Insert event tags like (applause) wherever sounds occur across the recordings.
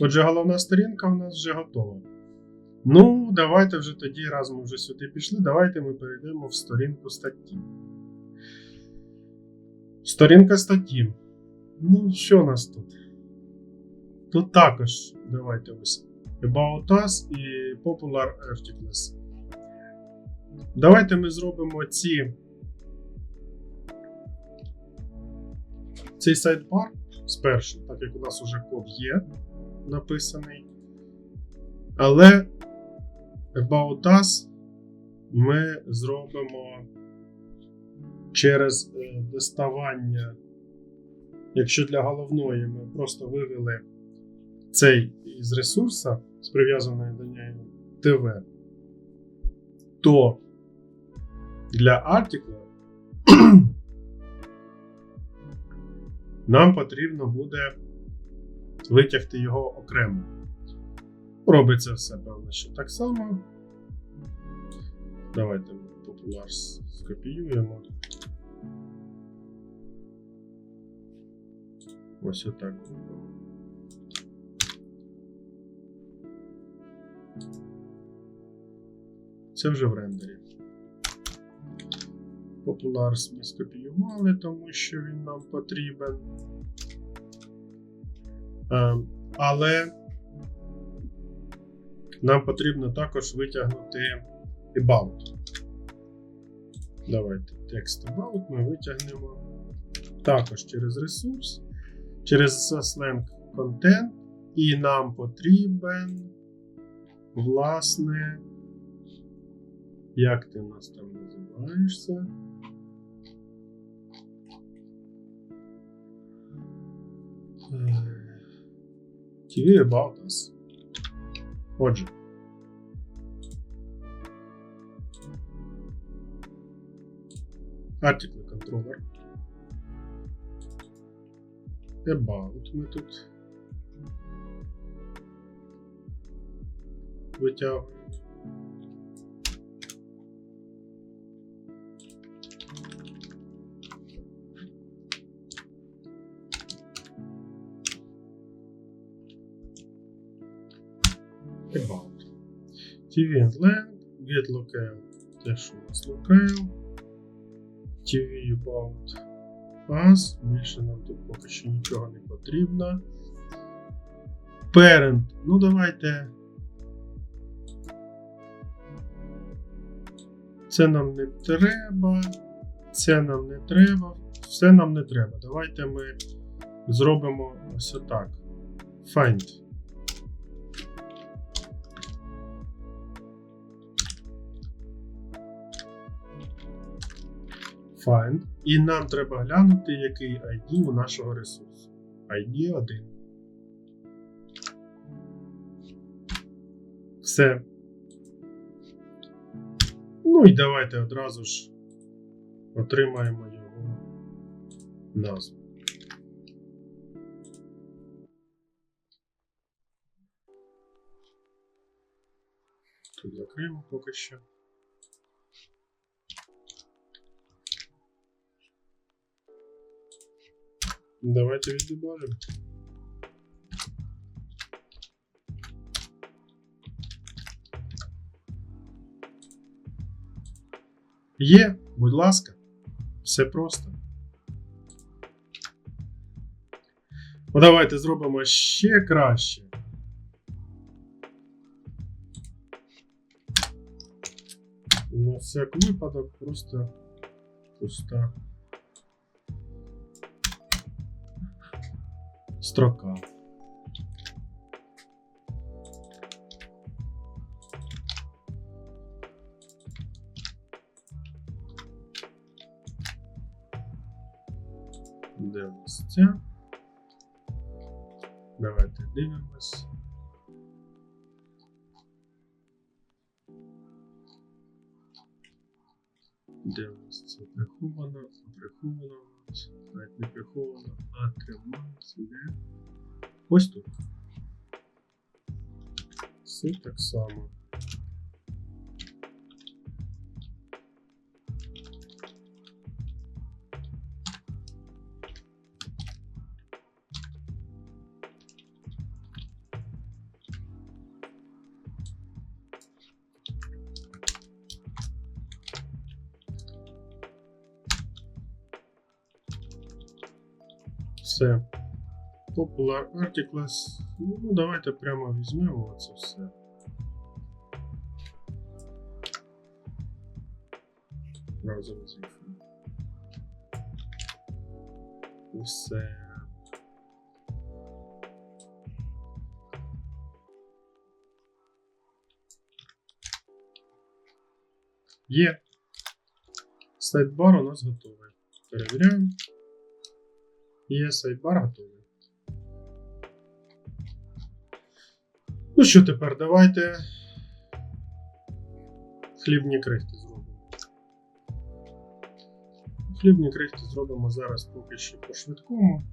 Отже, головна сторінка у нас вже готова. Ну, давайте вже тоді, раз ми вже сюди пішли, давайте ми перейдемо в сторінку статті. Сторінка статті. Ну, що у нас тут? Тут також давайте ось About Us і Popular Articles. Давайте ми зробимо ці. Цей сайдбар спершу, так як у нас уже код є написаний. Але About Us ми зробимо через е, доставання. Якщо для головної ми просто вивели цей із ресурса з прив'язаною до неї ТВ, то для артикла (clears throat) нам потрібно буде витягти його окремо. Робиться все, певно, що так само. Давайте популяр скопіюємо. Ось отак. Це вже в рендері. Популарс ми скопіювали, тому що він нам потрібен. Е, але нам потрібно також витягнути about. Давайте текст about ми витягнемо також через ресурс, через slang content, і нам потрібен, власне, як ти у нас там називаєшся? Е, TV About Us. Отже. Article controller. About тут витягуємо. About. TV and land, get locale, те, що у нас locale. TV about us. Більше нам тут поки що нічого не потрібно. Parent. Ну, давайте. Це нам не треба. Це нам не треба. Все нам не треба. Давайте ми зробимо ось отак. Find. Find. І нам треба глянути, який ID у нашого ресурсу. ID 1. Все. Ну і давайте одразу ж отримаємо його назву. Тут закриємо поки що. Давайте віддебажимо. Є, будь ласка, все просто. Ну, давайте зробимо ще краще. На всяк випадок просто пуста. Строка. У? Давайте дивимось. Де у нас це приховано, приховано навіть не приховано, а тримається, де? Ось тут. Все так само. Все. Popular Articles. Ну, давайте прямо візьмемо це все. Разом з. Усе. Є. Сайдбар у нас готовий. Перевіряємо. Є сайдбар готовий. Ну що тепер, давайте хлібні крихти зробимо. Хлібні крихти зробимо зараз поки що по швидкому.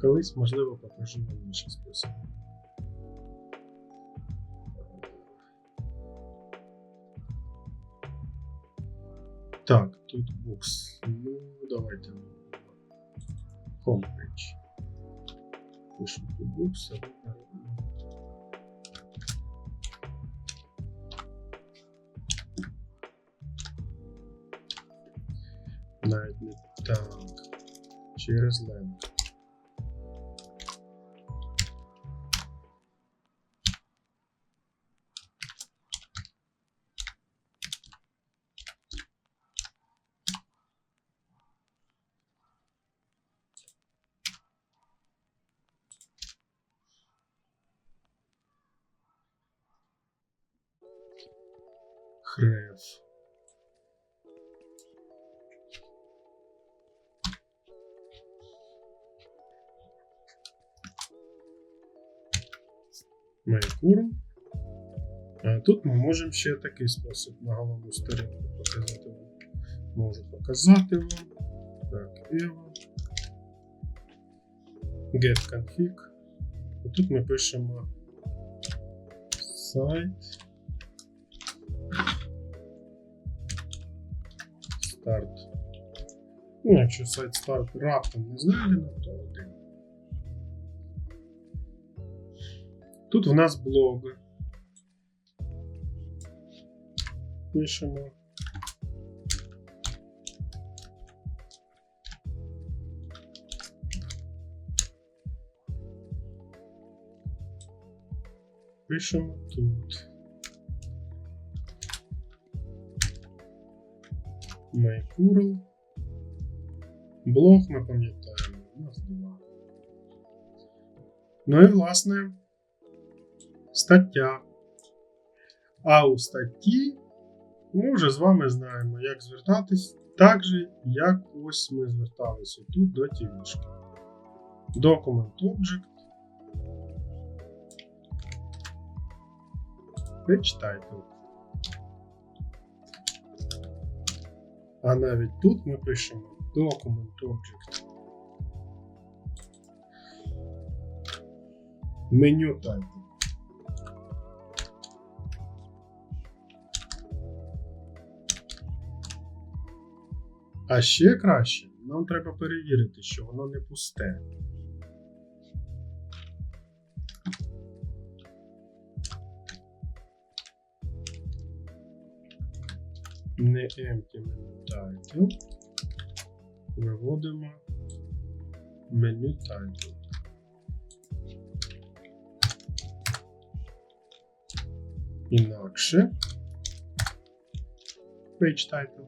Колись, можливо, покажу вам інший спосіб. Так, тут бокс. Ну, давайте. Homepage. Пишемо тут бокс, а ми робимо. Навіть не так. Через ленд. Хрев. Майкуру. А тут ми можемо ще такий спосіб на головну сторінку показати вам. Можу показати вам. Так, Evo. Get config. Тут ми пишемо сайт. Старт. Ну, якщо сайт старт раптом не знайдено, то один. Тут в нас блог. Пишемо. Пишемо тут. MyCurl. Блог ми пам'ятаємо. У нас два. Ну і власне стаття. А у статті ми вже з вами знаємо, як звертатись так же, як ось ми зверталися тут до тівішки. Document Object. Page Title. А навіть тут ми пишемо Document Object. Меню Title. А ще краще, нам треба перевірити, що воно не пусте. Не empty title. Виводимо меню title. Інакше page title.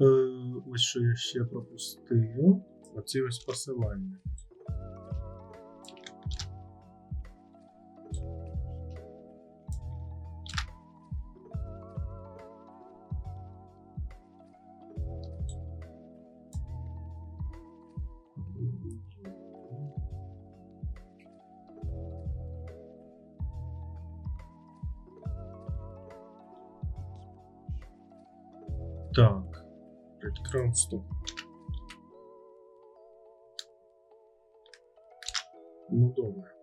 Е, Ось що я ще пропустив. Оці ось посилання. Так. Breadcrumb стоп. Ну, добре.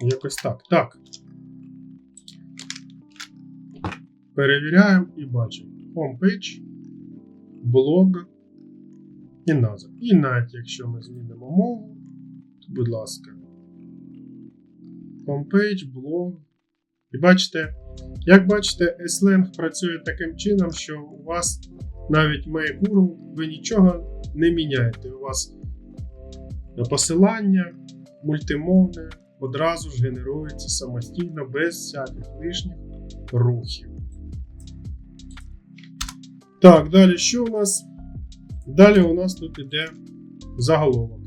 Якось так. Так. Перевіряємо і бачимо. Homepage, блог і назва. І навіть якщо ми змінимо мову, то, будь ласка. Homepage, блог. І бачите, Як бачите, Slang працює таким чином, що у вас навіть Make URL ви нічого не міняєте. У вас посилання мультимовне одразу ж генерується самостійно без всяких лишніх рухів. Так, далі що у нас? Далі у нас тут іде заголовок.